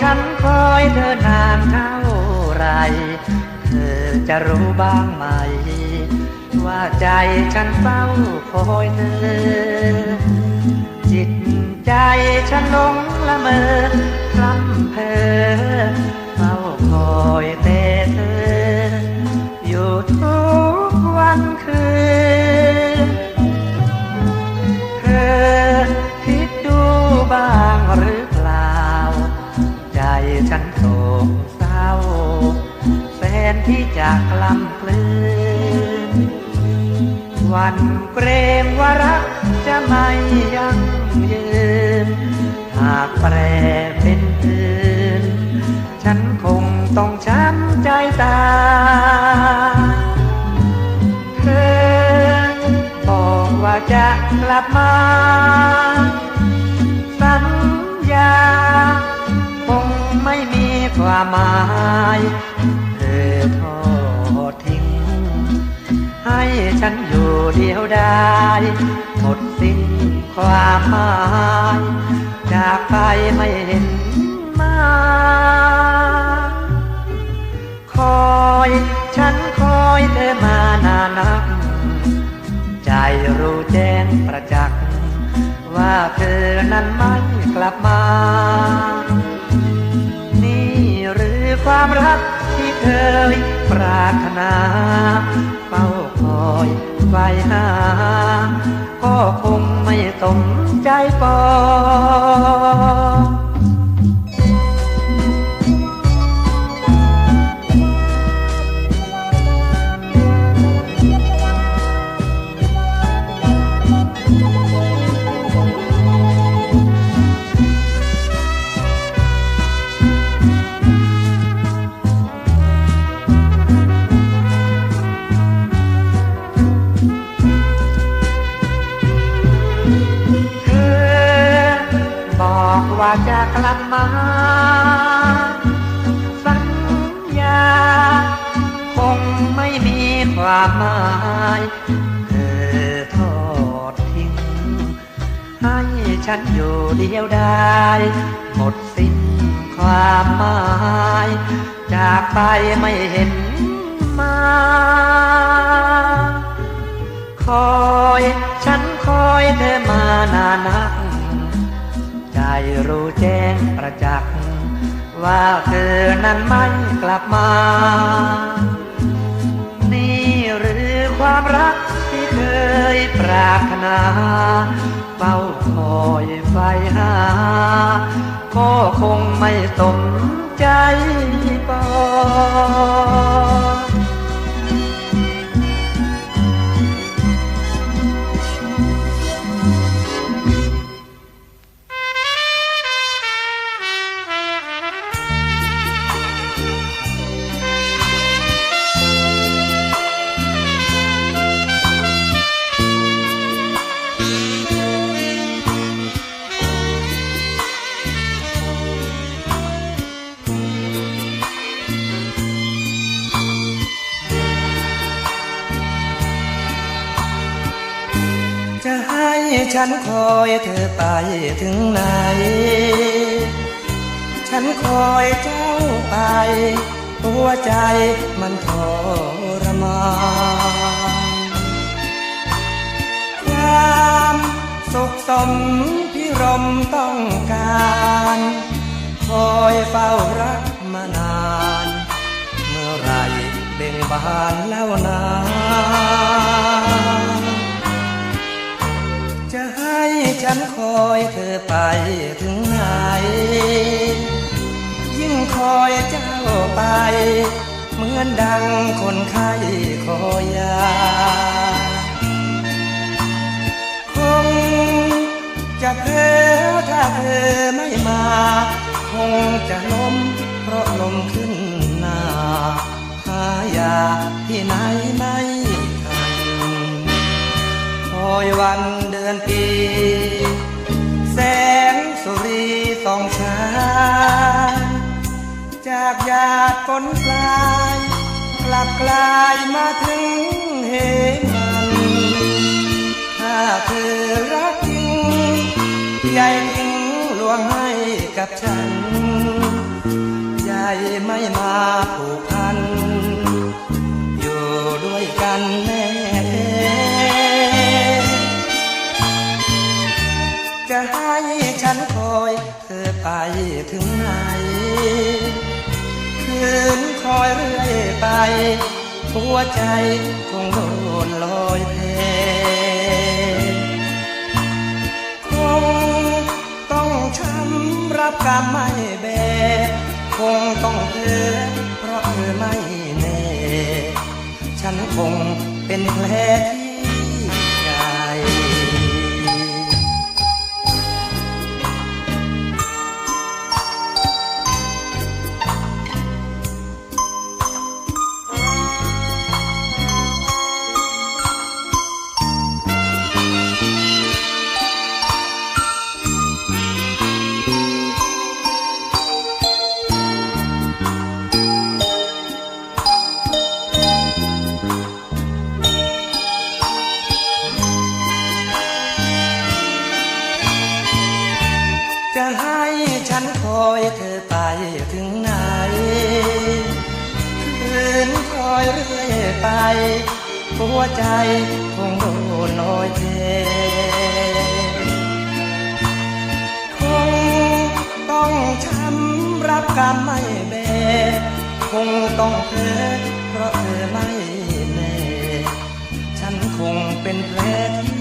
ฉันคอยเธอนานเท่าไร เธอจะรู้บ้างไหม ว่าใจฉันเฝ้าคอยเธอ จิตใจฉันหลงละเมอ ที่จากลำกลืน วันเกรงว่ารักจะไม่ยั่งยืน หากแปรเป็นอื่น ฉันคงต้องช้ำใจตายเธอบอกว่าจะกลับมาสัญญา คงไม่มีความหมาย อทอดทิ้ง ให้ฉันอยู่เดียวได้หมดสิ้นความหมายจากไปไม่เห็นมา คอยฉันคอยเธอมานานนัก ใจรู้แจ้งประจักษ์ว่าเธอนั้นไม่กลับมา นี่หรือความรัก เคยปรารถนาเฝ้าคอยไฟหา ก็คงไม่สมใจปอง กลับมา สัญญา คงไม่มีความหมายเธอทอดทิ้ง ให้ฉันอยู่เดียวได้หมดสิ้นความหมาย จากไปไม่เห็นมา คอย ฉันคอยเธอมานานนัก ใจรู้แจ้งประจักษ์ ว่าเธอนั้นไม่กลับมา นี่หรือความรักที่เคยปรารถนาเฝ้าคอยไฟหา ก็คงไม่สมใจปอง ฉันคอยเธอไปถึงไหน ฉันคอยเจ้าไป หัวใจมันทรมานความสุขสมพิรมต้องการ คอยเฝ้ารักมานาน เมื่อไรเบ่งบานแล้วนาจ ฉันคอยเธอไปถึงไหน ยิ่งคอยเจ้าไป เหมือนดังคนไข้คอยยาคงจะเพ้อถ้าเธอไม่มา คงจะล้มเพราะลมขึ้นหน้าหายาที่ไหนไม่ทัน ยวันเดือนปี แสงสุรีส่องชายจากหยาดฝนปลายกลับกลายมาถึงเหมันถ้าเธอรักจริงใหญ่ทิ้งลวงให้กับฉันใหญ่ไม่มาผู ถึงไหน คืนคอยเรื่อยไป หัวใจคงโดนลอยเทคงต้องช้ำรับกรรมไม่แบกคงต้องเธอเพราะเธอไม่แน่ ฉันคงเป็นแผลที่ นคอยเธอไปถึงไหน คืนคอยเรื่อยไป หัวใจคงโดนลอยเทคงต้องช้ำรับกรรมไม่แบกคงต้องเพ้อเพราะเธอไม่แน่ฉันคงเป็นแผลที่